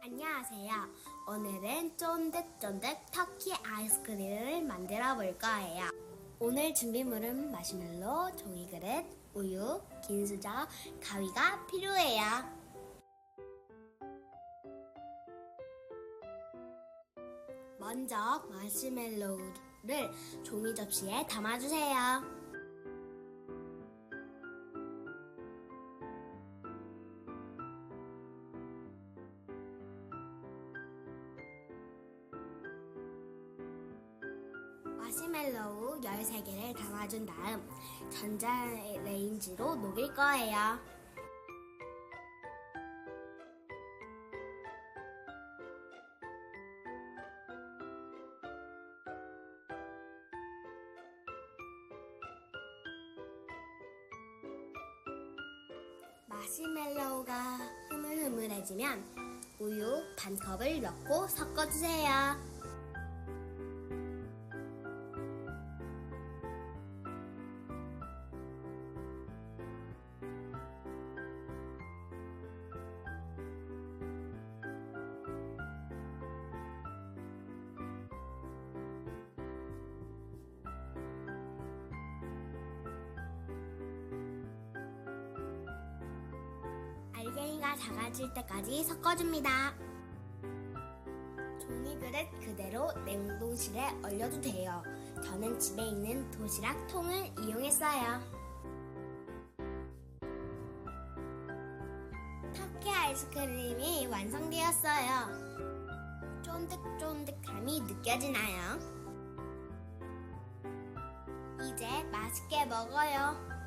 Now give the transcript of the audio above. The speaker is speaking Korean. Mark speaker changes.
Speaker 1: 안녕하세요. 오늘은 쫀득쫀득 터키 아이스크림을 만들어 볼 거예요. 오늘 준비물은 마시멜로, 종이그릇, 우유, 긴 수저, 가위가 필요해요. 먼저 마시멜로를 종이 접시에 담아주세요. 마시멜로우 13개를 담아준 다음 전자레인지로 녹일 거예요. 마시멜로우가 흐물흐물해지면 우유 반 컵을 넣고 섞어주세요. 알갱이가 작아질 때까지 섞어줍니다. 종이그릇 그대로 냉동실에 얼려도 돼요. 저는 집에 있는 도시락 통을 이용했어요. 터키 아이스크림이 완성되었어요. 쫀득쫀득함이 느껴지나요? 이제 맛있게 먹어요.